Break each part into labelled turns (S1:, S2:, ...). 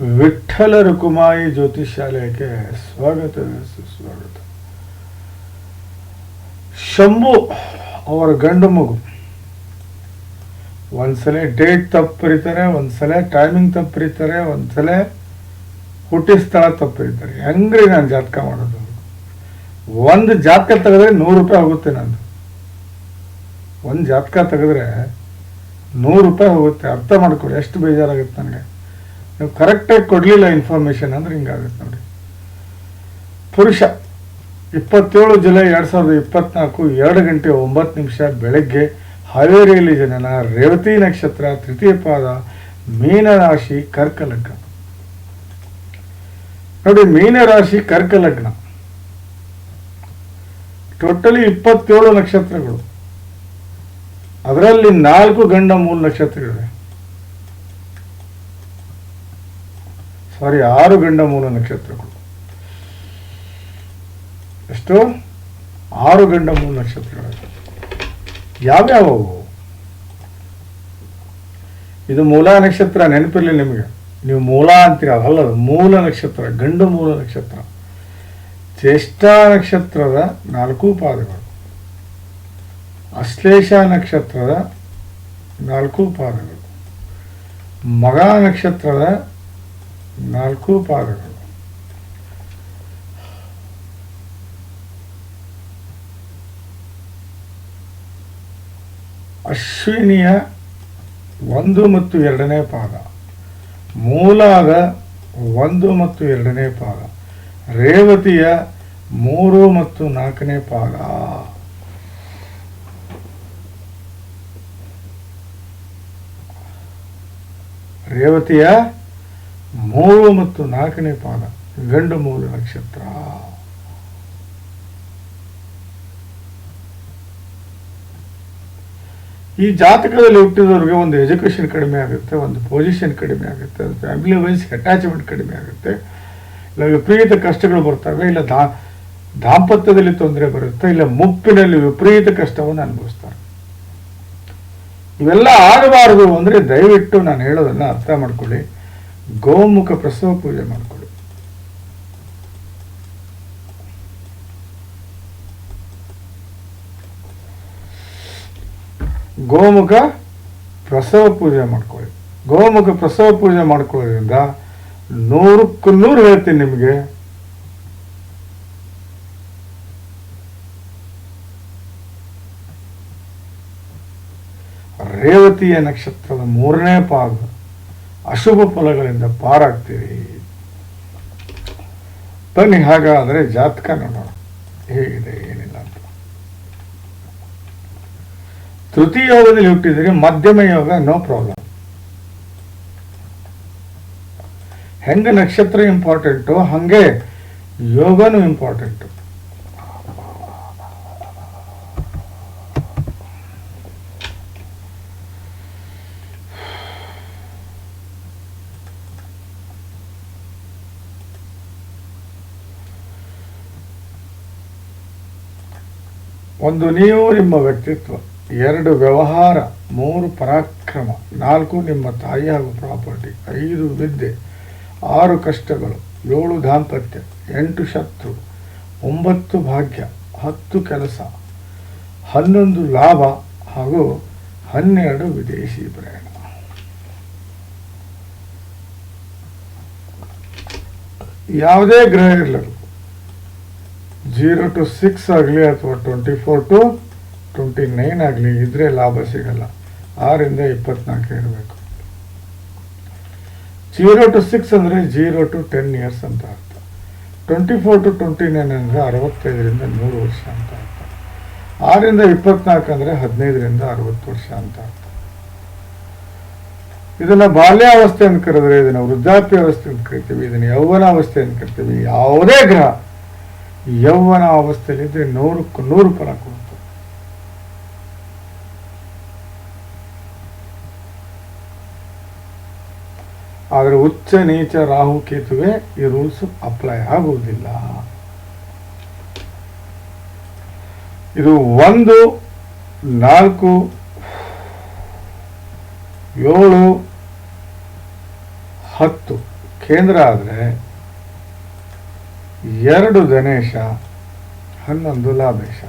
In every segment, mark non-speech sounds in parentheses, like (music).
S1: ವಿಠ್ಠಲ ರುಕುಮಾಯಿ ಜ್ಯೋತಿಷಾಲಯಕ್ಕೆ ಸ್ವಾಗತ, ಸುಸ್ವಾಗತ. ಶಂಭು ಅವರ ಗಂಡು ಮಗು. ಒಂದ್ಸಲ ಡೇಟ್ ತಪ್ಪರಿತಾರೆ, ಒಂದ್ಸಲ ಟೈಮಿಂಗ್ ತಪ್ಪರಿತಾರೆ, ಒಂದ್ಸಲ ಹುಟ್ಟಿದ ಸ್ಥಳ ತಪ್ಪರಿತಾರೆ ಹೆಂಗ್ರಿ ನಾನು ಜಾತಕ ಮಾಡೋದು? ಒಂದು ಜಾತಕ ತೆಗೆದ್ರೆ ನೂರು ರೂಪಾಯಿ ಹೋಗುತ್ತೆ ನಂದು. ಒಂದು ಜಾತಕ ತೆಗೆದ್ರೆ ನೂರು ರೂಪಾಯಿ ಹೋಗುತ್ತೆ. ಅರ್ಥ ಮಾಡ್ಕೊಳ್ಳಿ, ಎಷ್ಟು ಬೇಜಾರಾಗುತ್ತೆ ನನಗೆ. ನೀವು ಕರೆಕ್ಟಾಗಿ ಕೊಡಲಿಲ್ಲ ಇನ್ಫಾರ್ಮೇಷನ್ ಅಂದ್ರೆ ಹಿಂಗಾಗುತ್ತೆ ನೋಡಿ. ಪುರುಷ, ಇಪ್ಪತ್ತೇಳು ಜುಲೈ ಎರಡು ಸಾವಿರದ ಇಪ್ಪತ್ನಾಲ್ಕು ಎರಡು ಗಂಟೆ ಒಂಬತ್ತು ನಿಮಿಷ ಬೆಳಗ್ಗೆ ಹಾವೇರಿಯಲ್ಲಿ ಜನನ ರೇವತಿ ನಕ್ಷತ್ರ ತೃತೀಯ ಪಾದ ಮೀನರಾಶಿ ಕರ್ಕಲಗ್ನ. ನೋಡಿ, ಮೀನರಾಶಿ ಕರ್ಕಲಗ್ನ. ಟೋಟಲಿ ಇಪ್ಪತ್ತೇಳು ನಕ್ಷತ್ರಗಳು. ಅದರಲ್ಲಿ ನಾಲ್ಕು ಗಂಡ ಮೂಲ ನಕ್ಷತ್ರಗಳಿವೆ. ಸಾರಿ ಆರು ಗಂಡ ಮೂಲ ನಕ್ಷತ್ರಗಳು. ಎಷ್ಟು? ಆರು ಗಂಡ ಮೂಲ ನಕ್ಷತ್ರಗಳು. ಯಾವ್ಯಾವವು? ಇದು ಮೂಲ ನಕ್ಷತ್ರ ನೆನಪಿರಲಿ ನಿಮಗೆ. ನೀವು ಮೂಲ ಅಂತೀರ ಅಲ್ಲ ಅದು ಮೂಲ ನಕ್ಷತ್ರ, ಗಂಡು ಮೂಲ ನಕ್ಷತ್ರ. ಜ್ಯೇಷ್ಠ ನಕ್ಷತ್ರದ ನಾಲ್ಕು ಪಾದಗಳು. ಅಶ್ಲೇಷ ನಕ್ಷತ್ರದ ನಾಲ್ಕು ಪಾದಗಳು. ಮಗ ನಕ್ಷತ್ರದ ನಾಲ್ಕು ಪಾದಗಳು. ಅಶ್ವಿನಿಯ ಒಂದು ಮತ್ತು ಎರಡನೇ ಪಾದ. ಮೂಲಾದ ಒಂದು ಮತ್ತು ಎರಡನೇ ಪಾದ. ರೇವತಿಯ ಮೂರು ಮತ್ತು ನಾಲ್ಕನೇ ಪಾದ. ರೇವತಿಯ ಮೂರು ಮತ್ತು ನಾಲ್ಕನೇ ಪಾದ, ಗಂಡು ಮೂಲ ನಕ್ಷತ್ರ. ಈ ಜಾತಕದಲ್ಲಿ ಹುಟ್ಟಿದವ್ರಿಗೆ ಒಂದು ಎಜುಕೇಷನ್ ಕಡಿಮೆ ಆಗುತ್ತೆ, ಒಂದು ಪೊಸಿಷನ್ ಕಡಿಮೆ ಆಗುತ್ತೆ ಫ್ಯಾಮಿಲಿ ವೈಸ್ ಅಟ್ಯಾಚ್ಮೆಂಟ್ ಕಡಿಮೆ ಆಗುತ್ತೆ. ಇಲ್ಲ, ವಿಪರೀತ ಕಷ್ಟಗಳು ಬರ್ತವೆ, ಇಲ್ಲ ದಾ, ದಾಂಪತ್ಯದಲ್ಲಿ ತೊಂದರೆ ಬರುತ್ತೆ, ಇಲ್ಲ ಮುಪ್ಪಿನಲ್ಲಿ ವಿಪರೀತ ಕಷ್ಟವನ್ನು ಅನುಭವಿಸ್ತಾರೆ. ಇವೆಲ್ಲ ಆಗಬಾರದು ಅಂದರೆ ದಯವಿಟ್ಟು ನಾನು ಹೇಳೋದನ್ನು ಅರ್ಥ ಮಾಡ್ಕೊಳ್ಳಿ. ಗೋಮುಖ ಪ್ರಸವ ಪೂಜೆ ಮಾಡಿಕೊಳ್ಳಿ ಗೋಮುಖ ಪ್ರಸವ ಪೂಜೆ ಮಾಡ್ಕೊಳ್ಳಿ ಗೋಮುಖ ಪ್ರಸವ ಪೂಜೆ ಮಾಡ್ಕೊಳ್ಳೋದ್ರಿಂದ ನೂರಕ್ಕೂ ನೂರು ಹೇಳ್ತೀನಿ ನಿಮಗೆ. ರೇವತಿಯ ನಕ್ಷತ್ರದ ಮೂರನೇ ಪಾದ. ಅಶುಭ ಫಲಗಳಿಂದ ಪಾರಾಗ್ತೀರಿ. ಬನ್ನಿ ಹಾಗಾದರೆ ಜಾತಕ ನೋಡೋಣ ಹೇಗಿದೆ, ಏನಿಲ್ಲ ಅಂತ. ತೃತೀಯ ಯೋಗದಲ್ಲಿ ಹುಟ್ಟಿದರೆ ಮಧ್ಯಮ ಯೋಗ ನೋ ಪ್ರಾಬ್ಲಮ್ ಹೆಂಗ ನಕ್ಷತ್ರ ಇಂಪಾರ್ಟೆಂಟು ಹಂಗೆ ಯೋಗನೂ ಇಂಪಾರ್ಟೆಂಟು ಒಂದು ನೀವು ನಿಮ್ಮ ವ್ಯಕ್ತಿತ್ವ, ಎರಡು ವ್ಯವಹಾರ, ಮೂರು ಪರಾಕ್ರಮ, ನಾಲ್ಕು ನಿಮ್ಮ ತಾಯಿ ಹಾಗೂ ಪ್ರಾಪರ್ಟಿ, ಐದು ವಿದ್ಯೆ, ಆರು ಕಷ್ಟಗಳು, ಏಳು ದಾಂಪತ್ಯ, ಎಂಟು ಶತ್ರು, ಒಂಬತ್ತು ಭಾಗ್ಯ, ಹತ್ತು ಕೆಲಸ, ಹನ್ನೊಂದು ಲಾಭ ಹಾಗೂ ಹನ್ನೆರಡು ವಿದೇಶಿ ಪ್ರಯಾಣ. ಯಾವುದೇ ಗ್ರಹ ಇರಲಿಲ್ಲ ಜೀರೋ ಟು ಸಿಕ್ಸ್ ಆಗಲಿ ಅಥವಾ twenty four to twenty nine ಆಗಲಿ ಇದ್ರೆ ಲಾಭ ಸಿಗಲ್ಲ. ಆರಿಂದ ಇಪ್ಪತ್ನಾಲ್ಕು ಇರಬೇಕು. ಜೀರೋ ಟು ಸಿಕ್ಸ್ ಅಂದರೆ ಜೀರೋ ಟು ಟೆನ್ ಇಯರ್ಸ್ ಅಂತ ಅರ್ಥ. Twenty four to twenty nine ಅಂದರೆ ಅರವತ್ತೈದರಿಂದ ನೂರು ವರ್ಷ ಅಂತ ಅರ್ಥ. ಆರಿಂದ ಇಪ್ಪತ್ನಾಲ್ಕು ಅಂದರೆ ಹದಿನೈದರಿಂದ ಅರವತ್ತು ವರ್ಷ ಅಂತ ಅರ್ಥ. ಇದನ್ನ ಬಾಲ್ಯಾವಸ್ಥೆ ಅಂತ ಕರೆದ್ರೆ ಇದನ್ನ ವೃದ್ಧಾಪ್ಯ ಅವಸ್ಥೆ ಅಂತ ಕರಿತೀವಿ, ಇದನ್ನ ಯೌವನಾವಸ್ಥೆ ಅಂತ ಕರಿತೀವಿ. ಯಾವುದೇ ಗ್ರಹ. ಯೌವನ ಅವಸ್ಥೆಯಲ್ಲಿದ್ದರೆ ನೂರಕ್ಕೂ ನೂರು ಫಲ ಕೊಡುತ್ತೆ ಆದರೆ ಉಚ್ಚ ನೀಚ ರಾಹು ಕೇತುವೆ ಈ ರೂಲ್ಸ್ ಅಪ್ಲೈ ಆಗುವುದಿಲ್ಲ. ಇದು ಒಂದು, ನಾಲ್ಕು, ಏಳು, ಹತ್ತು ಕೇಂದ್ರ ಆದರೆ ಎರಡು ಗಣೇಶ, ಹನ್ನೊಂದು ಲಾಭೇಶ.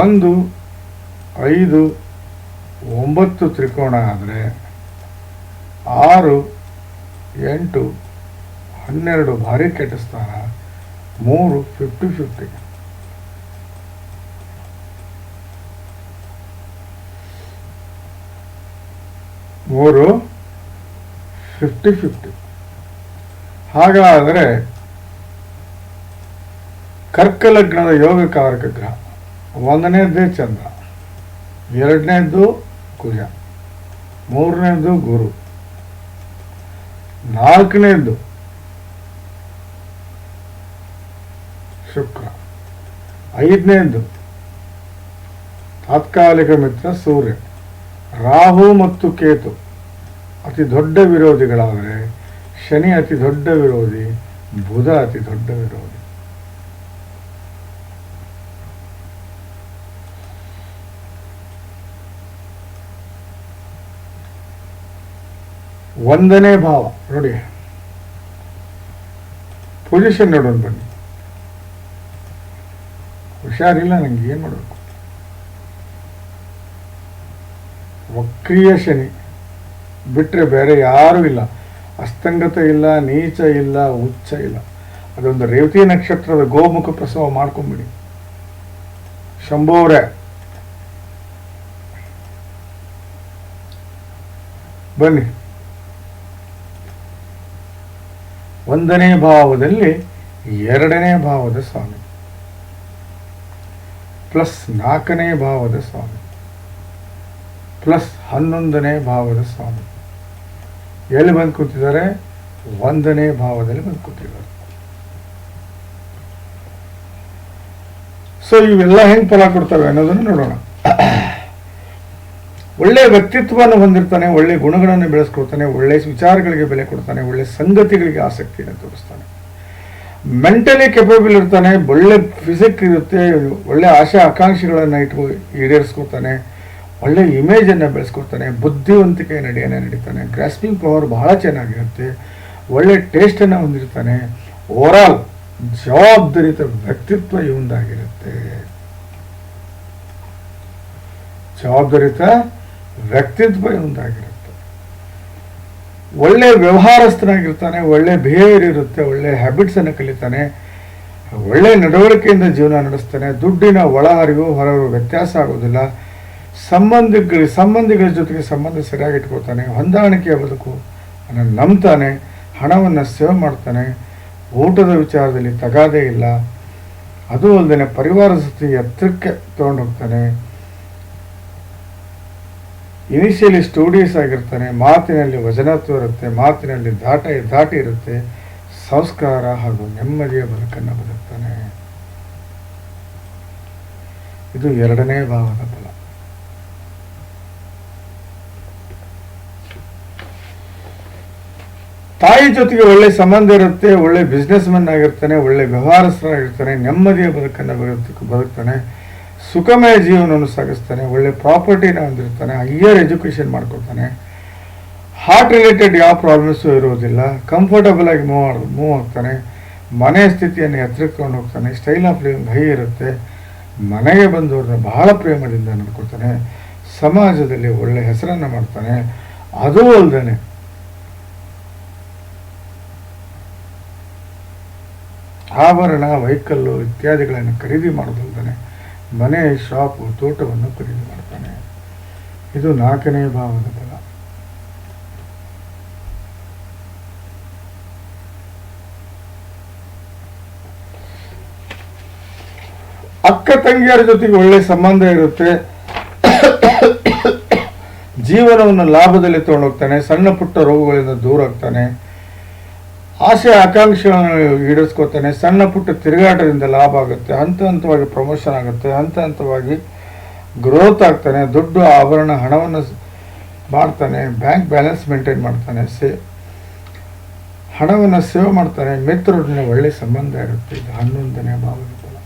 S1: ಒಂದು, ಐದು, ಒಂಬತ್ತು ತ್ರಿಕೋಣ ಆದರೆ ಆರು, ಎಂಟು, ಹನ್ನೆರಡು ಭಾರಿ ಕೆಟ್ಟ ಸ್ಥಾನ, ಮೂರು ಫಿಫ್ಟಿ ಫಿಫ್ಟಿ ಮೂರು ಫಿಫ್ಟಿ ಫಿಫ್ಟಿ ಹಾಗಾದರೆ ಕರ್ಕಲಗ್ನದ ಯೋಗ ಯೋಗಕಾರಕ ಗ್ರಹ. ಒಂದನೇದ್ದೇ ಚಂದ್ರ, ಎರಡನೇದ್ದು ಕುಜ, ಮೂರನೇದ್ದು ಗುರು, ನಾಲ್ಕನೇದ್ದು ಶುಕ್ರ, ಐದನೇದ್ದು ತಾತ್ಕಾಲಿಕ ಮಿತ್ರ ಸೂರ್ಯ. ರಾಹು ಮತ್ತು ಕೇತು ಅತಿ ದೊಡ್ಡ ವಿರೋಧಿಗಳಾದರೆ ಶನಿ ಅತಿ ದೊಡ್ಡ ವಿರೋಧಿ, ಬುಧ ಅತಿ ದೊಡ್ಡ ವಿರೋಧಿ. ಒಂದನೇ ಭಾವ, ನೋಡಿ. ಪೊಸಿಷನ್ ನೋಡೋಣ ಬನ್ನಿ. ಹುಷಾರಿಲ್ಲ ನನಗೆ ಏನು ಮಾಡಬೇಕು? ವಕ್ರೀಯ ಶನಿ ಬಿಟ್ಟರೆ ಬೇರೆ ಯಾರೂ ಇಲ್ಲ. ಅಸ್ತಂಗತ ಇಲ್ಲ, ನೀಚ ಇಲ್ಲ ಉಚ್ಚ ಇಲ್ಲ. ಅದೊಂದು ರೇವತಿ ನಕ್ಷತ್ರದ ಗೋಮುಖ ಪ್ರಸವ ಮಾಡ್ಕೊಂಬಿಡಿ. ಶಂಭೋರೆ ಬನ್ನಿ. ಒಂದನೇ ಭಾವದಲ್ಲಿ ಎರಡನೇ ಭಾವದ ಸ್ವಾಮಿ. ಪ್ಲಸ್ ನಾಲ್ಕನೇ ಭಾವದ ಸ್ವಾಮಿ. ಪ್ಲಸ್ ಹನ್ನೊಂದನೇ ಭಾವದ ಸ್ವಾಮಿ. ಎಲ್ಲಿ ಬಂದು ಕೂತಿದ್ದಾರೆ? ಒಂದನೇ ಭಾವದಲ್ಲಿ ಬಂದು ಕೂತಿದ್ದಾರೆ. ಸೊ ಇವೆಲ್ಲ ಹೆಂಗ್ ಫಲ ಕೊಡ್ತವೆ ಅನ್ನೋದನ್ನು ನೋಡೋಣ. ಒಳ್ಳೆ ವ್ಯಕ್ತಿತ್ವವನ್ನು ಹೊಂದಿರ್ತಾನೆ, ಒಳ್ಳೆ ಗುಣಗಳನ್ನು ಬೆಳೆಸ್ಕೊಳ್ತಾನೆ, ಒಳ್ಳೆ ವಿಚಾರಗಳಿಗೆ ಬೆಲೆ ಕೊಡ್ತಾನೆ, ಒಳ್ಳೆ ಸಂಗತಿಗಳಿಗೆ ಆಸಕ್ತಿಯನ್ನು ತೋರಿಸ್ತಾನೆ. ಮೆಂಟಲಿ ಕೆಪಬಲ್ ಇರ್ತಾನೆ, ಒಳ್ಳೆ ಫಿಸಿಕ್ ಇರುತ್ತೆ, ಒಳ್ಳೆ ಆಶಾ, ಆಕಾಂಕ್ಷೆಗಳನ್ನು ಇಟ್ಕೊ ಈಡೇರಿಸ್ಕೊತಾನೆ ಒಳ್ಳೆ ಇಮೇಜನ್ನು ಬೆಳೆಸ್ಕೊಡ್ತಾನೆ, ಬುದ್ಧಿವಂತಿಕೆ ನಡೆಯನ್ನು ನಡೀತಾನೆ ಗ್ರಾಸ್ಪಿಂಗ್ ಪವರ್ ಬಹಳ ಚೆನ್ನಾಗಿರುತ್ತೆ, ಒಳ್ಳೆ ಟೇಸ್ಟನ್ನು ಹೊಂದಿರ್ತಾನೆ ಓವರಾಲ್ ಜವಾಬ್ದಾರಿತ ವ್ಯಕ್ತಿತ್ವ ಇವಂದಾಗಿರುತ್ತೆ. ಜವಾಬ್ದಾರಿತ ವ್ಯಕ್ತಿತ್ವ ಇವಂದಾಗಿರುತ್ತೆ. ಒಳ್ಳೆ ವ್ಯವಹಾರಸ್ಥನಾಗಿರ್ತಾನೆ, ಒಳ್ಳೆ ಬಿಹೇವಿಯರ್ ಇರುತ್ತೆ, ಒಳ್ಳೆ ಹ್ಯಾಬಿಟ್ಸನ್ನು ಕಲಿತಾನೆ, ಒಳ್ಳೆ ನಡವಳಿಕೆಯಿಂದ ಜೀವನ ನಡೆಸ್ತಾನೆ, ದುಡ್ಡಿನ ಒಳಹರಿವು ಹೊರಹರಿವು ವ್ಯತ್ಯಾಸ ಆಗೋದಿಲ್ಲ ಸಂಬಂಧಿಗಳ ಸಂಬಂಧಿಗಳ ಜೊತೆಗೆ ಸಂಬಂಧ ಸರಿಯಾಗಿ ಇಟ್ಕೊಳ್ತಾನೆ ಹೊಂದಾಣಿಕೆಯ ಬದುಕು ಅನ್ನು ನಂಬ್ತಾನೆ, ಹಣವನ್ನು ಸೇವ್ ಮಾಡ್ತಾನೆ ಊಟದ ವಿಚಾರದಲ್ಲಿ ತಗಾದೇ ಇಲ್ಲ. ಅದು ಅಲ್ಲದೆ ಪರಿವಾರ ಜೊತೆ ಎತ್ತರಕ್ಕೆ ತಗೊಂಡು ಹೋಗ್ತಾನೆ. ಇನಿಷಿಯಲಿ ಸ್ಟೂಡಿಯಸ್ ಆಗಿರ್ತಾನೆ, ಮಾತಿನಲ್ಲಿ ವಚನತ್ವ ಇರುತ್ತೆ ಮಾತಿನಲ್ಲಿ ದಾಟ, ದಾಟಿ ಇರುತ್ತೆ. ಸಂಸ್ಕಾರ ಹಾಗೂ ನೆಮ್ಮದಿಯ ಬದುಕನ್ನು ಬದುಕ್ತಾನೆ. ಇದು ಎರಡನೇ ಭಾವದ ಫಲ. ತಾಯಿ ಜೊತೆಗೆ ಒಳ್ಳೆ ಸಂಬಂಧ ಇರುತ್ತೆ, ಒಳ್ಳೆ ಬಿಸ್ನೆಸ್ ಮನ್ ಆಗಿರ್ತಾನೆ, ಒಳ್ಳೆ ವ್ಯವಹಾರಸ್ಥರಾಗಿರ್ತಾನೆ ನೆಮ್ಮದಿಯ ಬದುಕನ್ನು ಬರುತ್ತೆ ಬದುಕ್ತಾನೆ. ಸುಖಮಯ ಜೀವನವನ್ನು ಸಾಗಿಸ್ತಾನೆ, ಒಳ್ಳೆ ಪ್ರಾಪರ್ಟಿನ ಹೊಂದಿರ್ತಾನೆ ಹೈಯರ್ ಎಜುಕೇಷನ್ ಮಾಡ್ಕೊಳ್ತಾನೆ. ಹಾರ್ಟ್ ರಿಲೇಟೆಡ್ ಯಾವ ಪ್ರಾಬ್ಲಮ್ಸು ಇರುವುದಿಲ್ಲ. ಕಂಫರ್ಟಬಲ್ ಆಗಿ ಮೂವ್ ಮೂವ್ ಆಗ್ತಾನೆ. ಮನೆಯ ಸ್ಥಿತಿಯನ್ನು ಎತ್ತರಿಕೊಂಡು ಹೋಗ್ತಾನೆ. ಸ್ಟೈಲ್ ಆಫ್ ಲಿವಿಂಗ್ ಹೈ ಇರುತ್ತೆ. ಮನೆಗೆ ಬಂದವ್ರನ್ನ ಬಹಳ ಪ್ರೇಮದಿಂದ ನೋಡ್ಕೊಳ್ತಾನೆ. ಸಮಾಜದಲ್ಲಿ ಒಳ್ಳೆ ಹೆಸರನ್ನು ಮಾಡ್ತಾನೆ. ಅದೂ ಅಲ್ಲದೆ ಆಭರಣ, ವೈಕಲ್ಲು ಇತ್ಯಾದಿಗಳನ್ನು ಖರೀದಿ ಮಾಡೋದಲ್ದೇ ಮನೆ ಶಾಪು ತೋಟವನ್ನು ಖರೀದಿ ಮಾಡ್ತಾನೆ ಇದು ನಾಲ್ಕನೇ ಭಾವದ ಫಲ. ಅಕ್ಕ ತಂಗಿಯರ ಜೊತೆಗೆ ಒಳ್ಳೆ ಸಂಬಂಧ ಇರುತ್ತೆ. (coughs) ಜೀವನವನ್ನು ಲಾಭದಲ್ಲಿ ತಗೊಂಡೋಗ್ತಾನೆ. ಸಣ್ಣ ಪುಟ್ಟ ರೋಗಗಳಿಂದ ದೂರ ಆಗ್ತಾನೆ. ಆಸೆ ಆಕಾಂಕ್ಷೆಗಳನ್ನು ಈಡಿಸ್ಕೋತಾನೆ ಸಣ್ಣ ಪುಟ್ಟ ತಿರುಗಾಟದಿಂದ ಲಾಭ ಆಗುತ್ತೆ, ಹಂತ ಹಂತವಾಗಿ ಪ್ರಮೋಷನ್ ಆಗುತ್ತೆ, ಹಂತ ಹಂತವಾಗಿ ಗ್ರೋತ್ ಆಗ್ತಾನೆ, ದುಡ್ಡು ಆಭರಣ, ಹಣವನ್ನು ಮಾಡ್ತಾನೆ ಬ್ಯಾಂಕ್ ಬ್ಯಾಲೆನ್ಸ್ ಮೇಂಟೈನ್ ಮಾಡ್ತಾನೆ, ಸೇ, ಹಣವನ್ನು ಸೇವ್ ಮಾಡ್ತಾನೆ, ಮಿತ್ರರೊಡನೆ ಒಳ್ಳೆಯ ಸಂಬಂಧ ಇರುತ್ತೆ, ಇದು ಹನ್ನೊಂದನೇ ಭಾವದ ಫಲ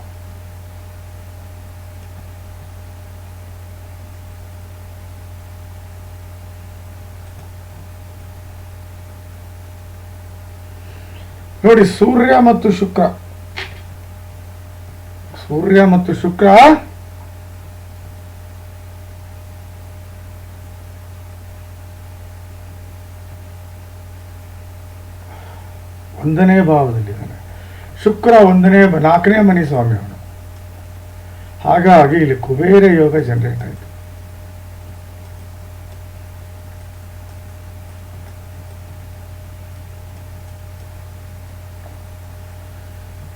S1: ನೋಡಿ, ಸೂರ್ಯ ಮತ್ತು ಶುಕ್ರ. ಸೂರ್ಯ ಮತ್ತು ಶುಕ್ರ. ಒಂದನೇ ಭಾವದಲ್ಲಿದ್ದಾನೆ. ಶುಕ್ರ ಒಂದನೇ ನಾಲ್ಕನೇ ಮನೆ ಸ್ವಾಮಿ ಅವನು. ಹಾಗಾಗಿ ಇಲ್ಲಿ ಕುಬೇರ ಯೋಗ ಜನರೇಟ್ ಆಯಿತು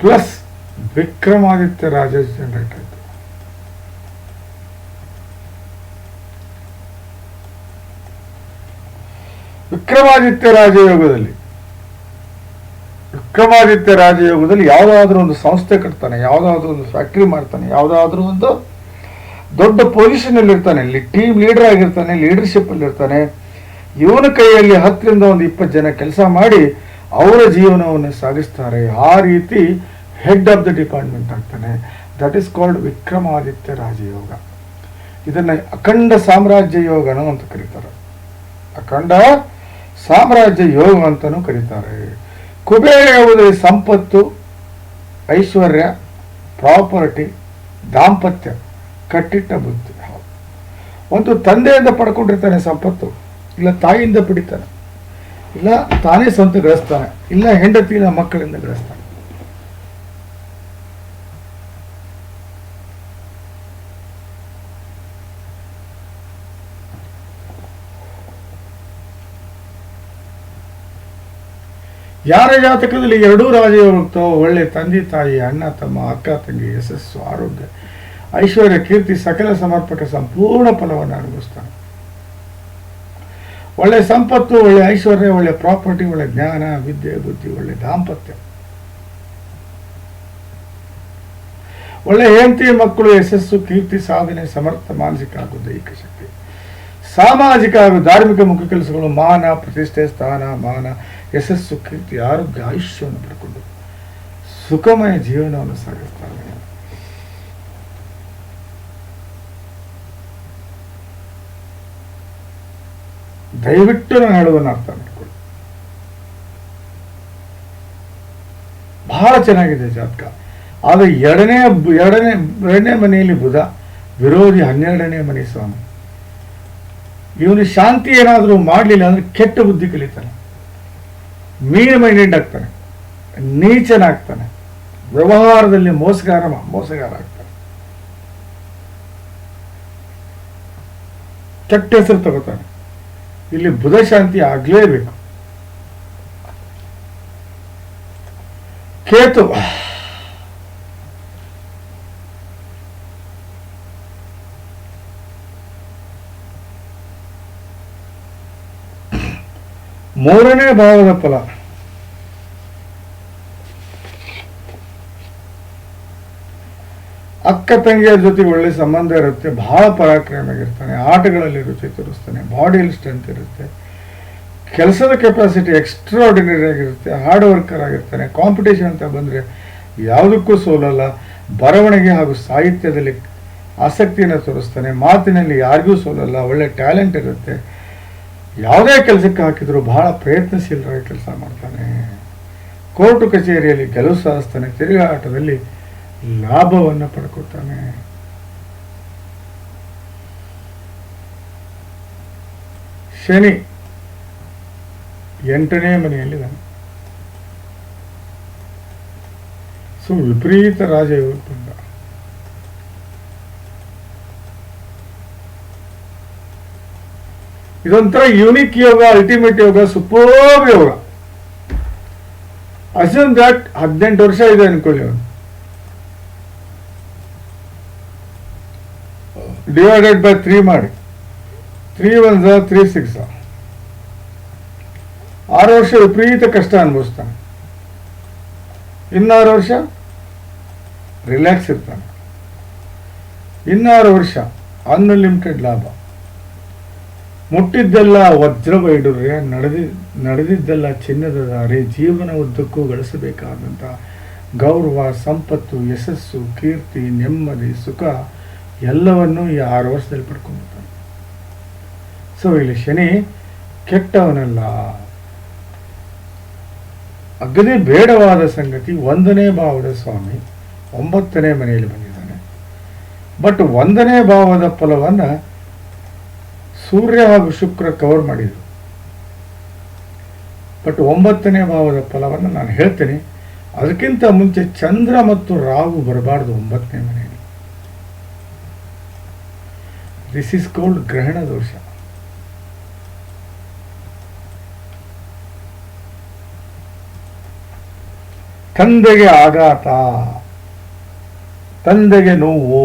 S1: ಪ್ಲಸ್ ವಿಕ್ರಮಾದಿತ್ಯ ರಾಜ ಜನರೇಟ್ ವಿಕ್ರಮಾದಿತ್ಯ ರಾಜಯೋಗದಲ್ಲಿ ವಿಕ್ರಮಾದಿತ್ಯ ರಾಜಯೋಗದಲ್ಲಿ ಯಾವುದಾದ್ರೂ ಒಂದು ಸಂಸ್ಥೆ ಕಟ್ತಾನೆ, ಯಾವುದಾದ್ರೂ ಒಂದು ಫ್ಯಾಕ್ಟ್ರಿ ಮಾಡ್ತಾನೆ, ಯಾವುದಾದ್ರೂ ಒಂದು ದೊಡ್ಡ ಪೊಸಿಷನ್ ಅಲ್ಲಿ ಇರ್ತಾನೆ ಟೀಮ್ ಲೀಡರ್ ಆಗಿರ್ತಾನೆ, ಲೀಡರ್ಶಿಪ್ ಅಲ್ಲಿ ಇರ್ತಾನೆ ಇವನ ಕೈಯಲ್ಲಿ ಹತ್ತರಿಂದ ಒಂದು ಇಪ್ಪತ್ತು ಜನ ಕೆಲಸ ಮಾಡಿ ಅವರ ಜೀವನವನ್ನು ಸಾಗಿಸ್ತಾರೆ. ಆ ರೀತಿ ಹೆಡ್ ಆಫ್ ದ ಡಿಪಾರ್ಟ್ಮೆಂಟ್ ಆಗ್ತಾನೆ. ದಟ್ ಈಸ್ ಕಾಲ್ಡ್ ವಿಕ್ರಮಾದಿತ್ಯ ರಾಜಯೋಗ ಇದನ್ನು ಅಖಂಡ ಸಾಮ್ರಾಜ್ಯ ಯೋಗನು ಅಂತ ಕರೀತಾರೆ. ಅಖಂಡ ಸಾಮ್ರಾಜ್ಯ ಯೋಗ ಅಂತಲೂ ಕರೀತಾರೆ. ಕುಬೇರ ಯಾವುದೇ ಸಂಪತ್ತು, ಐಶ್ವರ್ಯ, ಪ್ರಾಪರ್ಟಿ, ದಾಂಪತ್ಯ, ಕಟ್ಟಿಟ್ಟ ಬುದ್ಧಿ. ಒಂದು ತಂದೆಯಿಂದ ಪಡ್ಕೊಂಡಿರ್ತಾನೆ ಸಂಪತ್ತು. ಇಲ್ಲ ತಾಯಿಯಿಂದ ಪಡಿತಾನೆ. ಇಲ್ಲ ತಾನೇ ಸ್ವಂತ ಗಳಿಸ್ತಾನೆ ಇಲ್ಲ ಹೆಂಡತಿ ಇಲ್ಲ ಮಕ್ಕಳಿಂದ ಗಳಿಸ್ತಾನೆ ಯಾರ ಜಾತಕದಲ್ಲಿ ಎರಡೂ ರಾಜಯೋಗತ್ತೋ ಒಳ್ಳೆ ತಂದೆ ತಾಯಿ, ಅಣ್ಣ, ತಮ್ಮ, ಅಕ್ಕ, ತಂಗಿ, ಯಶಸ್ಸು, ಆರೋಗ್ಯ, ಐಶ್ವರ್ಯ, ಕೀರ್ತಿ, ಸಕಲ ಸಮರ್ಪಕ ಸಂಪೂರ್ಣ ಫಲವನ್ನು ಅನುಭವಿಸ್ತಾನೆ. ಒಳ್ಳೆ ಸಂಪತ್ತು, ಒಳ್ಳೆ ಐಶ್ವರ್ಯ, ಒಳ್ಳೆ ಪ್ರಾಪರ್ಟಿ, ಒಳ್ಳೆ ಜ್ಞಾನ, ವಿದ್ಯೆ, ಬುದ್ಧಿ, ಒಳ್ಳೆ ದಾಂಪತ್ಯ. ಒಳ್ಳೆ ಹೆಂಡತಿ, ಮಕ್ಕಳು, ಯಶಸ್ಸು, ಕೀರ್ತಿ, ಸಾಧನೆ, ಸಮರ್ಥ, ಮಾನಸಿಕ ಹಾಗೂ ದೈಹಿಕ ಶಕ್ತಿ. ಸಾಮಾಜಿಕ ಹಾಗೂ ಧಾರ್ಮಿಕ ಮುಖ್ಯ ಕೆಲಸಗಳು ಮಾನ, ಪ್ರತಿಷ್ಠೆ, ಸ್ಥಾನ, ಮಾನ ಯಶಸ್ಸು ಕೀರ್ತಿ, ಆರೋಗ್ಯ, ಆಯುಷ್ಯವನ್ನು ಪಡ್ಕೊಂಡು ಸುಖಮಯ ಜೀವನವನ್ನು ಸಾಗಿಸ್ತಾರೆ. ದಯವಿಟ್ಟು ನಾನು ಹೇಳುವುದನ್ನು ಅರ್ಥ ಮಾಡ್ಕೊಳ್ಳಿ. ಬಹಳ ಚೆನ್ನಾಗಿದೆ ಜಾತಕ. ಆದರೆ ಎರಡನೇ ಎರಡನೇ ಎರಡನೇ ಮನೆಯಲ್ಲಿ ಬುಧ, ವಿರೋಧಿ ಹನ್ನೆರಡನೇ ಮನೆ ಸ್ವಾಮಿ. ಇವನು ಶಾಂತಿ ಏನಾದರೂ ಮಾಡಲಿಲ್ಲ ಅಂದ್ರೆ ಕೆಟ್ಟ ಬುದ್ಧಿ ಕಲಿತಾನೆ. ಮೀನ್ ಮೈಂಡೆಡ್ ಆಗ್ತಾನೆ ನೀಚನಾಗ್ತಾನೆ ವ್ಯವಹಾರದಲ್ಲಿ ಮೋಸಗಾರ ಮೋಸಗಾರ ಆಗ್ತಾನೆ. ಕೆಟ್ಟ ಹೆಸರು ತಗೋತಾನೆ. ಇಲ್ಲಿ ಬುಧ ಶಾಂತಿ ಆಗ್ಲೇಬೇಕು ಕೇತು ಮೂರನೇ ಭಾವದ ಫಲ. ಅಕ್ಕ ತಂಗಿಯ ಜೊತೆ ಒಳ್ಳೆ ಸಂಬಂಧ ಇರುತ್ತೆ, ಬಹಳ ಪರಾಕ್ರಮಿಯಾಗಿರ್ತಾನೆ ಆಟಗಳಲ್ಲಿ ರುಚಿ ತೋರಿಸ್ತಾನೆ, ಬಾಡಿಯಲ್ಲಿ ಸ್ಟ್ರೆಂತ್ ಇರುತ್ತೆ. ಕೆಲಸದ ಕೆಪಾಸಿಟಿ ಎಕ್ಸ್ಟ್ರಾಡಿನರಿ ಆಗಿರುತ್ತೆ ಹಾರ್ಡ್ ವರ್ಕರ್ ಆಗಿರ್ತಾನೆ ಕಾಂಪಿಟೇಷನ್ ಅಂತ ಬಂದರೆ ಯಾವುದಕ್ಕೂ ಸೋಲಲ್ಲ, ಬರವಣಿಗೆ ಹಾಗೂ ಸಾಹಿತ್ಯದಲ್ಲಿ ಆಸಕ್ತಿಯನ್ನು ತೋರಿಸ್ತಾನೆ, ಮಾತಿನಲ್ಲಿ ಯಾರಿಗೂ ಸೋಲಲ್ಲ, ಒಳ್ಳೆ ಟ್ಯಾಲೆಂಟ್ ಇರುತ್ತೆ. ಯಾವುದೇ ಕೆಲಸಕ್ಕೆ ಹಾಕಿದ್ರು ಬಹಳ ಪ್ರಯತ್ನಶೀಲರಾಗಿ ಕೆಲಸ ಮಾಡ್ತಾನೆ. ಕೋರ್ಟು ಕಚೇರಿಯಲ್ಲಿ ಗೆಲುವು ಸಾಧಿಸ್ತಾನೆ ತಿರುಗಾಟದಲ್ಲಿ ಲಾಭವನ್ನು ಪಡ್ಕೊತಾನೆ ಶನಿ ಎಂಟನೇ ಮನೆಯಲ್ಲಿದ್ದಾನೆ. ಸೊ ವಿಪರೀತ ರಾಜಯೋಗ ಬಂದ ಇದೊಂಥರ ಯೂನಿಕ್ ಯೋಗ ultimate yoga super yoga. Assume that ಹದಿನೆಂಟು ವರ್ಷ ಇದೆ ಅನ್ಕೊಳ್ಳಿ ಅವನು. ಡಿವೈಡೆಡ್ ಬೈ ತ್ರೀ ಮಾಡಿ. ತ್ರೀ ಒನ್ ತ್ರೀ ಸಿಕ್ಸ್ ಆರು ವರ್ಷ ವಿಪರೀತ ಕಷ್ಟ ಅನುಭವಿಸ್ತಾನೆ. ಇನ್ನಾರು ವರ್ಷ? ರಿಲ್ಯಾಕ್ಸ್ ಇರ್ತಾನೆ. ಇನ್ನಾರು ವರ್ಷ ಅನ್ಲಿಮಿಟೆಡ್ ಲಾಭ. ಮುಟ್ಟಿದ್ದೆಲ್ಲ ವಜ್ರ ವೈಡೂರ್ಯ ನಡೆದಿ, ನಡೆದಿದ್ದೆಲ್ಲ ಚಿನ್ನದ ದಾರಿ ಜೀವನ ಉದ್ದಕ್ಕೂ ಗಳಿಸಬೇಕಾದಂಥ ಗೌರವ, ಸಂಪತ್ತು, ಯಶಸ್ಸು, ಕೀರ್ತಿ, ನೆಮ್ಮದಿ, ಸುಖ ಎಲ್ಲವನ್ನೂ ಈ ಆರು ವರ್ಷದಲ್ಲಿ ಪಡ್ಕೊಂಡಿರ್ತಾನೆ ಸೊ ಇಲ್ಲಿ ಶನಿ ಕೆಟ್ಟವನಲ್ಲ. ಅಗ್ನಿ ಬೇಡವಾದ ಸಂಗತಿ, ಒಂದನೇ ಭಾವದ ಸ್ವಾಮಿ, ಒಂಬತ್ತನೇ ಮನೆಯಲ್ಲಿ ಬಂದಿದ್ದಾನೆ. ಬಟ್ ಒಂದನೇ ಭಾವದ ಫಲವನ್ನು ಸೂರ್ಯ ಹಾಗೂ ಶುಕ್ರ ಕವರ್ ಮಾಡಿದರು. ಬಟ್ ಒಂಬತ್ತನೇ ಭಾವದ ಫಲವನ್ನು ನಾನು ಹೇಳ್ತೇನೆ. ಅದಕ್ಕಿಂತ ಮುಂಚೆ ಚಂದ್ರ ಮತ್ತು ರಾಹು ಬರಬಾರ್ದು ಒಂಬತ್ತನೇ ಮನೆಯಲ್ಲಿ. ದಿಸ್ ಇಸ್ ಕೋಲ್ಡ್ ಗ್ರಹಣ ದೋಷ. ತಂದೆಗೆ ಆಘಾತ, ತಂದೆಗೆ ನೋವು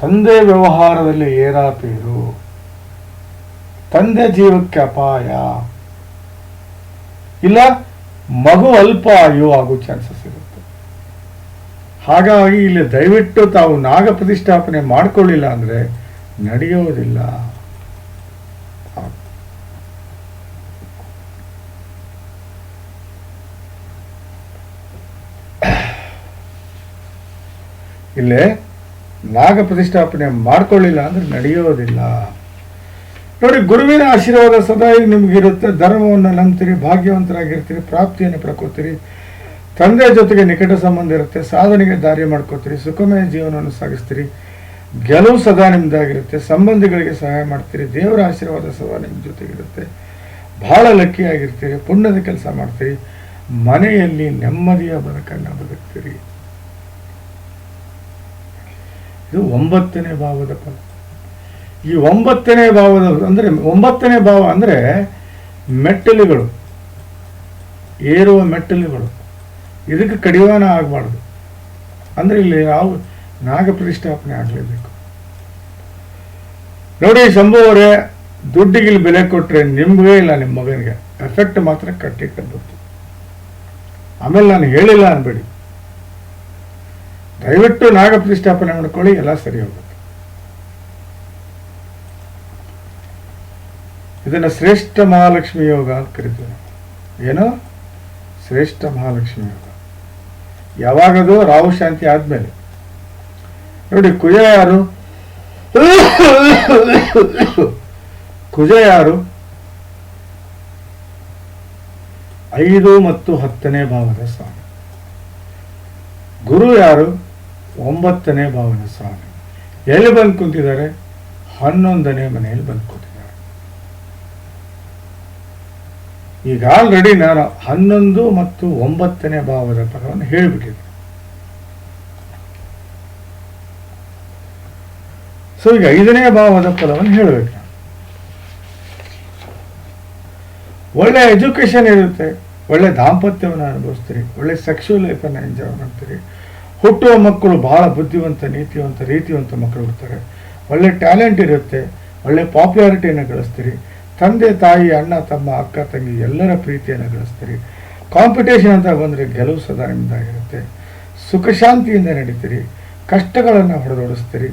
S1: ತಂದೆ ವ್ಯವಹಾರದಲ್ಲಿ ಏರಾಪೇರು. ತಂದೆ ಜೀವಕ್ಕೆ ಅಪಾಯ. ಇಲ್ಲ, ಮಗು ಅಲ್ಪ ಆಯು ಆಗೋ ಚಾನ್ಸಸ್ ಇರುತ್ತೆ. ಹಾಗಾಗಿ ಇಲ್ಲಿ ದಯವಿಟ್ಟು ತಾವು ನಾಗ ಪ್ರತಿಷ್ಠಾಪನೆ ಮಾಡಿಕೊಳ್ಳಿಲ್ಲ ಅಂದ್ರೆ ನಡೆಯೋದಿಲ್ಲ. ಇಲ್ಲೇ ನಾಗ ಪ್ರತಿಷ್ಠಾಪನೆ ಮಾಡ್ಕೊಳ್ಳಿಲ್ಲ ಅಂದ್ರೆ ನಡೆಯೋದಿಲ್ಲ. ನೋಡಿ, ಗುರುವಿನ ಆಶೀರ್ವಾದ ಸದಾ ನಿಮಗಿರುತ್ತೆ. ಧರ್ಮವನ್ನು ನಂಬ್ತೀರಿ, ಭಾಗ್ಯವಂತರಾಗಿರ್ತೀರಿ, ಪ್ರಾಪ್ತಿಯನ್ನು ಪಡ್ಕೋತೀರಿ. ತಂದೆ ಜೊತೆಗೆ ನಿಕಟ ಸಂಬಂಧ ಇರುತ್ತೆ, ಸಾಧನೆಗೆ ದಾರಿ ಮಾಡ್ಕೋತೀರಿ, ಸುಖಮಯ ಜೀವನವನ್ನು ಸಾಗಿಸ್ತೀರಿ. ಗೆಲುವು ಸದಾ ನಿಮ್ದಾಗಿರುತ್ತೆ, ಸಂಬಂಧಿಗಳಿಗೆ ಸಹಾಯ ಮಾಡ್ತೀರಿ, ದೇವರ ಆಶೀರ್ವಾದ ಸದಾ ನಿಮ್ಮ ಜೊತೆಗಿರುತ್ತೆ. ಬಹಳ ಲಕ್ಕಿಯಾಗಿರ್ತೀರಿ, ಪುಣ್ಯದ ಕೆಲಸ ಮಾಡ್ತೀರಿ. ಮನೆಯಲ್ಲಿ ನೆಮ್ಮದಿಯ ಬದುಕನ್ನು ಬದುಕ್ತೀರಿ. ಇದು ಒಂಬತ್ತನೇ ಭಾವದ ಫಲ. ಈ ಒಂಬತ್ತನೇ ಭಾವದ ಅಂದರೆ ಒಂಬತ್ತನೇ ಭಾವ ಅಂದರೆ ಮೆಟ್ಟಲುಗಳು, ಏರುವ ಮೆಟ್ಟಲುಗಳು. ಇದಕ್ಕೆ ಕಡಿವಾಣ ಆಗಬಾರ್ದು. ಅಂದರೆ ಇಲ್ಲಿ ಯಾವ ನಾಗ ಪ್ರತಿಷ್ಠಾಪನೆ ಆಗಲೇಬೇಕು. ನೋಡಿ ಶಂಭುವರೇ ದುಡ್ಡಿಗೆ ಬೆಲೆ ಕೊಟ್ಟರೆ ನಿಮಗೇ ಇಲ್ಲ ನಿಮ್ಮ ಮಗನಿಗೆ. ಎಫೆಕ್ಟ್ ಮಾತ್ರ ಕಟ್ಟಿ ಕಟ್ಟಬೇಕು ಆಮೇಲೆ ನಾನು ಹೇಳಿಲ್ಲ ಅನ್ಬೇಡಿ. ದಯವಿಟ್ಟು ನಾಗ ಪ್ರತಿಷ್ಠಾಪನೆ ಮಾಡ್ಕೊಳ್ಳಿ, ಎಲ್ಲ ಸರಿ ಹೋಗುತ್ತೆ. ಇದನ್ನ ಶ್ರೇಷ್ಠ ಮಹಾಲಕ್ಷ್ಮಿ ಯೋಗ ಅಂತ ಕರಿತೀವಿ. ಏನು? ಶ್ರೇಷ್ಠ ಮಹಾಲಕ್ಷ್ಮಿ ಯೋಗ. ಯಾವಾಗದು ರಾಹು ಶಾಂತಿ ಆದ್ಮೇಲೆ. ನೋಡಿ, ಕುಜ ಯಾರು? ಕುಜ ಯಾರು? ಐದು ಮತ್ತು ಹತ್ತನೇ ಭಾವದ ಸ್ವಾಮಿ. ಗುರು ಯಾರು? ಒಂಬತ್ತನೇ ಭಾವನ ಸ್ವಾಮಿ. ಎಲ್ಲಿ ಬಂದು ಕುಂತಿದ್ದಾರೆ? ಹನ್ನೊಂದನೇ ಮನೆಯಲ್ಲಿ ಬಂದು ಕೂತಿದ್ದಾರೆ. ಈಗ ಆಲ್ರೆಡಿ ನಾನು ಹನ್ನೊಂದು ಮತ್ತು ಒಂಬತ್ತನೇ ಭಾವದ ಪದವನ್ನು ಹೇಳಿಬಿಟ್ಟಿದ್ದೆ. ಸೊ ಈಗ ಐದನೇ ಭಾವದ ಪದವನ್ನು ಹೇಳಬೇಕು ಒಳ್ಳೆ ಎಜುಕೇಶನ್ ಇರುತ್ತೆ, ಒಳ್ಳೆ ದಾಂಪತ್ಯವನ್ನು ಅನುಭವಿಸ್ತೀರಿ, ಒಳ್ಳೆ ಸೆಕ್ಷುವಲ್ ಲೈಫನ್ನು ಎಂಜಾಯ್ ಮಾಡ್ತೀರಿ ಹುಟ್ಟುವ ಮಕ್ಕಳು ಬಹಳ ಬುದ್ಧಿವಂತ, ನೀತಿವಂತ, ರೀತಿವಂತ ಮಕ್ಕಳು ಇರ್ತಾರೆ. ಒಳ್ಳೆ ಟ್ಯಾಲೆಂಟ್ ಇರುತ್ತೆ, ಒಳ್ಳೆ ಪಾಪ್ಯುಲಾರಿಟಿಯನ್ನು ಗಳಿಸ್ತೀರಿ. ತಂದೆ, ತಾಯಿ, ಅಣ್ಣ, ತಮ್ಮ, ಅಕ್ಕ, ತಂಗಿ, ಎಲ್ಲರ ಪ್ರೀತಿಯನ್ನು ಗಳಿಸ್ತೀರಿ. ಕಾಂಪಿಟೇಷನ್ ಅಂತ ಬಂದರೆ ಗೆಲುವು ಸದಾ ನಿಮ್ಮದಾಗಿರುತ್ತೆ ಸುಖ ಶಾಂತಿಯಿಂದ ನಡೀತೀರಿ. ಕಷ್ಟಗಳನ್ನು ಹೊಡೆದೋಡಿಸ್ತೀರಿ.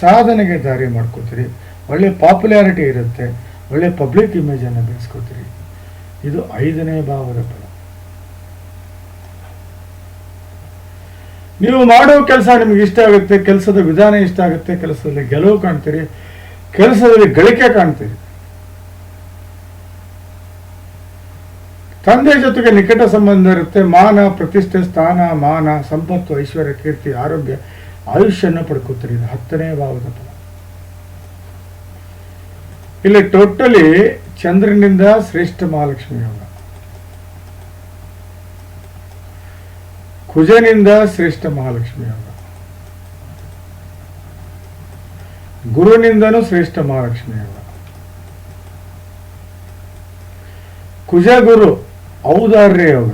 S1: ಸಾಧನೆಗೆ ದಾರಿ ಮಾಡ್ಕೋತೀರಿ. ಒಳ್ಳೆ ಪಾಪ್ಯುಲಾರಿಟಿ ಇರುತ್ತೆ. ಒಳ್ಳೆ ಪಬ್ಲಿಕ್ ಇಮೇಜನ್ನು ಬೆಳೆಸ್ಕೋತೀರಿ. ಇದು ಐದನೇ ಭಾವದ ಫಲ. ನೀವು ಮಾಡೋ ಕೆಲಸ ನಿಮ್ಗೆ ಇಷ್ಟ ಆಗುತ್ತೆ, ಕೆಲಸದ ವಿಧಾನ ಇಷ್ಟ ಆಗುತ್ತೆ, ಕೆಲಸದಲ್ಲಿ ಗೆಲುವು ಕಾಣ್ತೀರಿ, ಕೆಲಸದಲ್ಲಿ ಗಳಿಕೆ ಕಾಣ್ತೀರಿ. ತಂದೆ ಜೊತೆಗೆ ನಿಕಟ ಸಂಬಂಧ ಇರುತ್ತೆ, ಮಾನ, ಪ್ರತಿಷ್ಠೆ, ಸ್ಥಾನ, ಮಾನ, ಸಂಪತ್ತು, ಐಶ್ವರ್ಯ, ಕೀರ್ತಿ, ಆರೋಗ್ಯ ಆಯುಷ್ಯನ್ನು ಪಡ್ಕೋತೀರಿ. ಇದು ಹತ್ತನೇ ಭಾವದ ಫಲ. ಇಲ್ಲಿ ಟೋಟಲಿ ಚಂದ್ರನಿಂದ ಶ್ರೇಷ್ಠ ಮಹಾಲಕ್ಷ್ಮಿ ಯೋಗ ಕುಜನಿಂದ ಶ್ರೇಷ್ಠ ಮಹಾಲಕ್ಷ್ಮಿ ಯೋಗ ಗುರುನಿಂದನೂ ಶ್ರೇಷ್ಠ ಮಹಾಲಕ್ಷ್ಮಿ ಯೋಗ ಕುಜ ಗುರು ಔದಾರ್ಯ ಯೋಗ.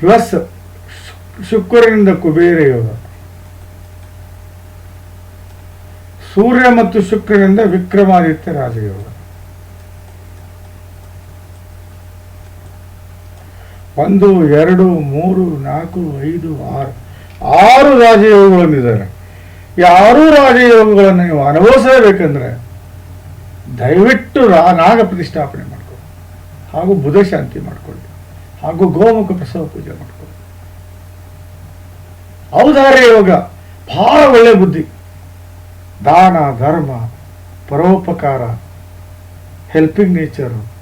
S1: ಪ್ಲಸ್ ಶುಕ್ರನಿಂದ ಕುಬೇರ ಯೋಗ. ಸೂರ್ಯ ಮತ್ತು ಶುಕ್ರನಿಂದ ವಿಕ್ರಮಾದಿತ್ಯ ರಾಜಯೋಗ. ಒಂದು, ಎರಡು, ಮೂರು, ನಾಲ್ಕು, ಐದು, ಆರು. ಆರು ರಾಜಯೋಗಗಳು ಹೊಂದಿದ್ದಾರೆ ಈ ಆರು ರಾಜಯೋಗಗಳನ್ನು ನೀವು ಅನುಭವಿಸಬೇಕಂದ್ರೆ ದಯವಿಟ್ಟು ರಾ, ನಾಗ ಪ್ರತಿಷ್ಠಾಪನೆ ಮಾಡಿಕೊಳ್ಳಿ. ಹಾಗೂ ಬುಧ ಶಾಂತಿ ಮಾಡ್ಕೊಳ್ಳಿ. ಹಾಗೂ ಗೋಮುಖ ಪ್ರಸವ ಪೂಜೆ ಮಾಡ್ಕೊಳ್ಳಿ. ಔದಾರ್ಯ ಯೋಗ ಬಹಳ ಒಳ್ಳೆ ಬುದ್ಧಿ. ದಾನ, ಧರ್ಮ, ಪರೋಪಕಾರ ಹೆಲ್ಪಿಂಗ್ ನೇಚರು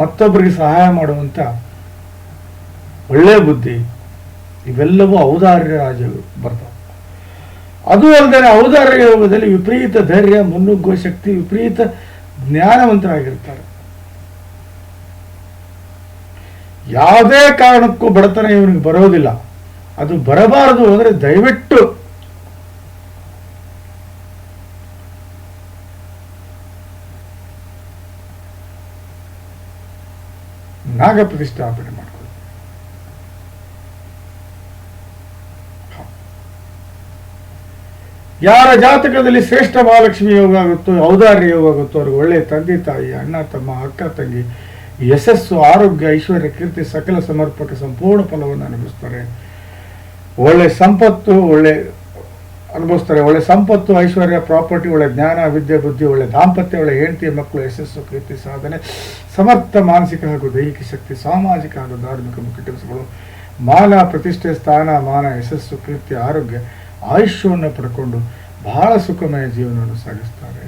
S1: ಮತ್ತೊಬ್ಬರಿಗೆ ಸಹಾಯ ಮಾಡುವಂಥ ಒಳ್ಳೆಯ ಬುದ್ಧಿ ಇವೆಲ್ಲವೂ ಔದಾರ್ಯ ರಾಜ ಬರ್ತಾವೆ. ಅದು ಅಲ್ಲದೆ ಔದಾರ್ಯ ಯೋಗದಲ್ಲಿ ವಿಪರೀತ ಧೈರ್ಯ, ಮುನ್ನುಗ್ಗುವ ಶಕ್ತಿ, ವಿಪರೀತ ಜ್ಞಾನವಂತರಾಗಿರ್ತಾರೆ. ಯಾವುದೇ ಕಾರಣಕ್ಕೂ ಬಡತನ ಇವನಿಗೆ ಬರೋದಿಲ್ಲ. ಅದು ಬರಬಾರದು ಅಂದರೆ ದಯವಿಟ್ಟು ನಾಗ ಪ್ರತಿಷ್ಠಾಪನೆ ಮಾಡಿಕೊಳ್ಳಿ. ಯಾರ ಜಾತಕದಲ್ಲಿ ಶ್ರೇಷ್ಠ ಮಹಾಲಕ್ಷ್ಮಿ ಯೋಗ ಆಗುತ್ತೋ, ಔದಾರ್ಯ ಯೋಗ ಆಗುತ್ತೋ, ಅವ್ರಿಗೆ ಒಳ್ಳೆ ತಂದೆ, ತಾಯಿ, ಅಣ್ಣ, ತಮ್ಮ, ಅಕ್ಕ, ತಂಗಿ, ಯಶಸ್ಸು, ಆರೋಗ್ಯ, ಐಶ್ವರ್ಯ, ಕೀರ್ತಿ, ಸಕಲ ಸಮರ್ಪಕ ಸಂಪೂರ್ಣ ಫಲವನ್ನು ಅನುಭವಿಸ್ತಾರೆ. ಒಳ್ಳೆ ಸಂಪತ್ತು, ಒಳ್ಳೆ ಅನುಭವಿಸ್ತಾರೆ. ಒಳ್ಳೆ ಸಂಪತ್ತು, ಐಶ್ವರ್ಯ, ಪ್ರಾಪರ್ಟಿ, ಒಳ್ಳೆ ಜ್ಞಾನ, ವಿದ್ಯೆ, ಬುದ್ಧಿ, ಒಳ್ಳೆ ದಾಂಪತ್ಯ, ಒಳ್ಳೆ ಹೆಂಡತಿ, ಮಕ್ಕಳು, ಯಶಸ್ಸು, ಕೀರ್ತಿ, ಸಾಧನೆ, ಸಮರ್ಥ, ಮಾನಸಿಕ ಹಾಗೂ ದೈಹಿಕ ಶಕ್ತಿ, ಸಾಮಾಜಿಕ ಹಾಗೂ ಧಾರ್ಮಿಕ ಮುಖ್ಯ ಕೆಲಸಗಳು ಮಾನ, ಪ್ರತಿಷ್ಠೆ, ಸ್ಥಾನ, ಮಾನ, ಯಶಸ್ಸು, ಕೀರ್ತಿ, ಆರೋಗ್ಯ, ಆಯುಷ್ಯವನ್ನು ಪಡ್ಕೊಂಡು ಬಹಳ ಸುಖಮಯ ಜೀವನವನ್ನು ಸಾಗಿಸ್ತಾರೆ.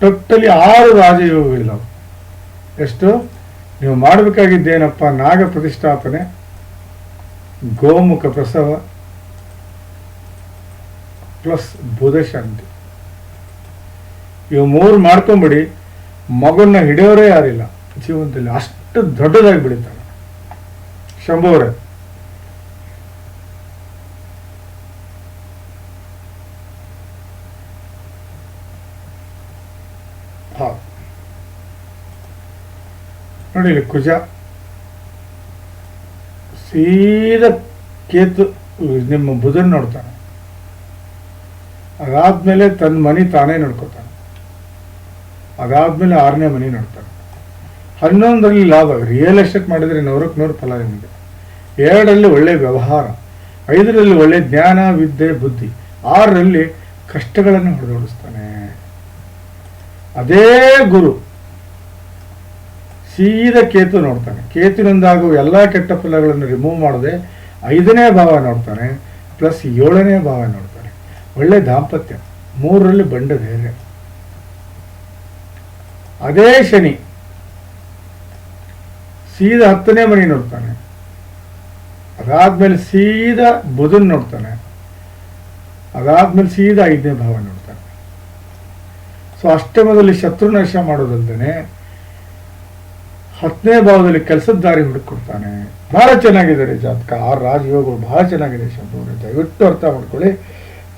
S1: ಟೋಟಲಿ ಆರು ರಾಜಯೋಗಗಳಿದಾವೆ. ಎಷ್ಟು? ನೀವು ಮಾಡಬೇಕಾಗಿದ್ದೇನಪ್ಪ ನಾಗ ಪ್ರತಿಷ್ಠಾಪನೆ? ಗೋಮುಖ ಪ್ರಸವ ಪ್ಲಸ್ ಬುಧ ಶಾಂತಿ. ಇವು ಮೂರು ಮಾಡ್ಕೊಂಬಿಡಿ, ಮಗನ್ನ ಹಿಡಿಯೋರೇ ಯಾರಿಲ್ಲ. ಜೀವನದಲ್ಲಿ ಅಷ್ಟು ದೊಡ್ಡದಾಗಿ ಬೆಳೀತಾರೆ ಶಂಭುವರೇ ಹಾ ನೋಡಿ ಕುಜ. ಸೀದಾ ಕೇತು, ನಿಮ್ಮ ಬುಧನ್ ನೋಡ್ತಾನೆ. ಅದಾದ್ಮೇಲೆ ತನ್ನ ಮನೆ ತಾನೇ ನೋಡ್ಕೋತಾನೆ. ಅದಾದ್ಮೇಲೆ ಆರನೇ ಮನೆ ನೋಡ್ತಾನೆ. ಹನ್ನೊಂದರಲ್ಲಿ ಲಾಭ ರಿಯಲ್ ಎಸ್ಟೇಟ್ ಮಾಡಿದರೆ ನೂರಕ್ಕೆ ನೂರು ಫಲ ನಿಮಗೆ. ಎರಡರಲ್ಲಿ ಒಳ್ಳೆ ವ್ಯವಹಾರ, ಐದರಲ್ಲಿ ಒಳ್ಳೆ ಜ್ಞಾನ, ವಿದ್ಯೆ, ಬುದ್ಧಿ, ಆರರಲ್ಲಿ ಕಷ್ಟಗಳನ್ನು ಹೊಡೆದೋಡಿಸ್ತಾನೆ ಅದೇ ಗುರು. ಸೀದಾ ಕೇತು ನೋಡ್ತಾನೆ. ಕೇತುನಿಂದಾಗುವ ಎಲ್ಲ ಕೆಟ್ಟ ಫಲಗಳನ್ನು ರಿಮೂವ್ ಮಾಡದೆ ಐದನೇ ಭಾವ ನೋಡ್ತಾನೆ ಪ್ಲಸ್ ಏಳನೇ ಭಾವ ನೋಡ್ತಾನೆ. ಒಳ್ಳೆ ದಾಂಪತ್ಯ, ಮೂರರಲ್ಲಿ ಬಂಡ ಧೈರ್ಯ ಅದೇ ಶನಿ ಸೀದಾ ಹತ್ತನೇ ಮನೆ ನೋಡ್ತಾನೆ. ಅದಾದ್ಮೇಲೆ ಸೀದಾ ಬುಧನ್ ನೋಡ್ತಾನೆ. ಅದಾದ್ಮೇಲೆ ಸೀದಾ ಐದನೇ ಭಾವ ನೋಡ್ತಾನೆ. ಸೊ ಅಷ್ಟಮದಲ್ಲಿ ಶತ್ರುನಾಶ ಮಾಡೋದಲ್ದೇನೆ ಹತ್ತನೇ ಭಾವದಲ್ಲಿ ಕೆಲಸದ ದಾರಿ ಹುಡುಕೊಡ್ತಾನೆ ಬಹಳ ಚೆನ್ನಾಗಿದ್ದಾರೆ ಜಾತಕ. ಆ ರಾಜಯೋಗಗಳು ಬಹಳ ಚೆನ್ನಾಗಿದೆ ಶಬ್ದವರು ದಯವಿಟ್ಟು ಅರ್ಥ ಮಾಡ್ಕೊಳ್ಳಿ.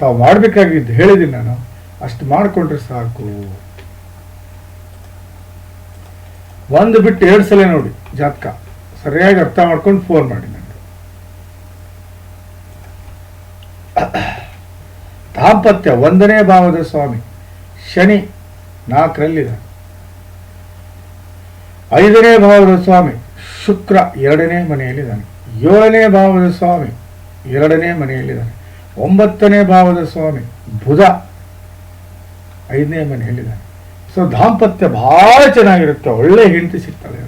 S1: ತಾವು ಮಾಡಬೇಕಾಗಿದ್ದು ಹೇಳಿದ್ದೀನಿ ನಾನು. ಅಷ್ಟು ಮಾಡಿಕೊಂಡ್ರೆ ಸಾಕು. ಒಂದು ಬಿಟ್ಟು ಎರಡು ಸಲ ನೋಡಿ ಜಾತಕ. ಸರಿಯಾಗಿ ಅರ್ಥ ಮಾಡ್ಕೊಂಡು ಫೋನ್ ಮಾಡಿ ನನಗೆ ದಾಂಪತ್ಯ ಒಂದನೇ ಭಾವದ ಸ್ವಾಮಿ. ಶನಿ ನಾಲ್ಕರಲ್ಲಿದೆ ಐದನೇ ಭಾವದ ಸ್ವಾಮಿ ಶುಕ್ರ ಎರಡನೇ ಮನೆಯಲ್ಲಿದ್ದಾನೆ. ಏಳನೇ ಭಾವದ ಸ್ವಾಮಿ ಎರಡನೇ ಮನೆಯಲ್ಲಿದ್ದಾನೆ. ಒಂಬತ್ತನೇ ಭಾವದ ಸ್ವಾಮಿ ಬುಧ ಐದನೇ ಮನೆಯಲ್ಲಿದ್ದಾನೆ. ಸೊ ದಾಂಪತ್ಯ ಬಹಳ ಚೆನ್ನಾಗಿರುತ್ತೆ. ಒಳ್ಳೆ ಹೆಂಡತಿ ಸಿಗ್ತಾಳೆ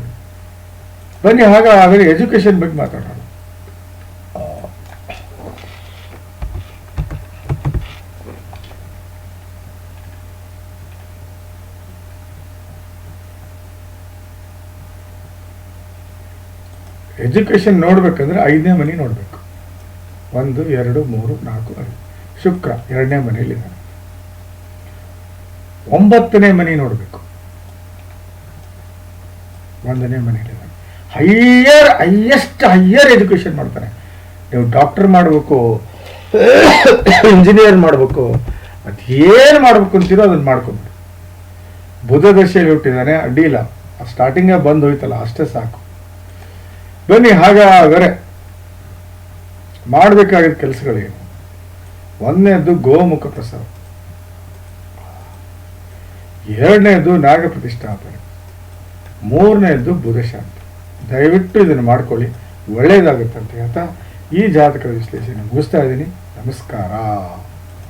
S1: ಬನ್ನಿ, ಹಾಗಾದರೆ ಎಜುಕೇಶನ್ ಬಗ್ಗೆ ಮಾತಾಡೋಣ. ಎಜುಕೇಶನ್ ನೋಡ್ಬೇಕಂದ್ರೆ ಐದನೇ ಮನೆ ನೋಡಬೇಕು. ಒಂದು, ಎರಡು, ಮೂರು, ನಾಲ್ಕು, ಐದು. ಶುಕ್ರ ಎರಡನೇ ಮನೆಯಲ್ಲಿದ್ದಾನೆ ಒಂಬತ್ತನೇ ಮನೆ ನೋಡಬೇಕು. ಒಂದನೇ ಮನೆಯಲ್ಲಿದ್ದಾನೆ ಹೈಯರ್ ಹೈಯೆಸ್ಟ್ ಹೈಯರ್ ಎಜುಕೇಶನ್ ಮಾಡ್ತಾನೆ ನೀವು ಡಾಕ್ಟರ್ ಮಾಡಬೇಕು ಇಂಜಿನಿಯರ್ ಮಾಡಬೇಕು ಅದೇನು ಮಾಡಬೇಕು ಅಂತೀರೋ ಅದನ್ನು ಮಾಡ್ಕೊಂಬಿಡಿ. ಬುಧ ದಶೆಯಲ್ಲಿ ಹುಟ್ಟಿದ್ದಾನೆ ಅಡ್ಡಿಲ್ಲ ಸ್ಟಾರ್ಟಿಂಗೇ ಬಂದು ಹೋಯ್ತಲ್ಲ, ಅಷ್ಟೇ ಸಾಕು. ಬನ್ನಿ, ಹಾಗಾದರೆ ಮಾಡಬೇಕಾಗಿದ್ದ ಕೆಲಸಗಳೇನು? ಒಂದನೇದ್ದು ಗೋಮುಖ ಪ್ರಸವ. ಎರಡನೇದು ನಾಗ ಪ್ರತಿಷ್ಠಾಪನೆ. ಮೂರನೇದ್ದು ಬುಧಶಾಂತಿ ದಯವಿಟ್ಟು ಇದನ್ನು ಮಾಡ್ಕೊಳ್ಳಿ. ಒಳ್ಳೆಯದಾಗುತ್ತೆ ಅಂತ ಹೇಳ್ತಾ ಈ ಜಾತಕ ವಿಶ್ಲೇಷಣೆ ಮುಗಿಸ್ತಾ ಇದ್ದೀನಿ. ನಮಸ್ಕಾರ.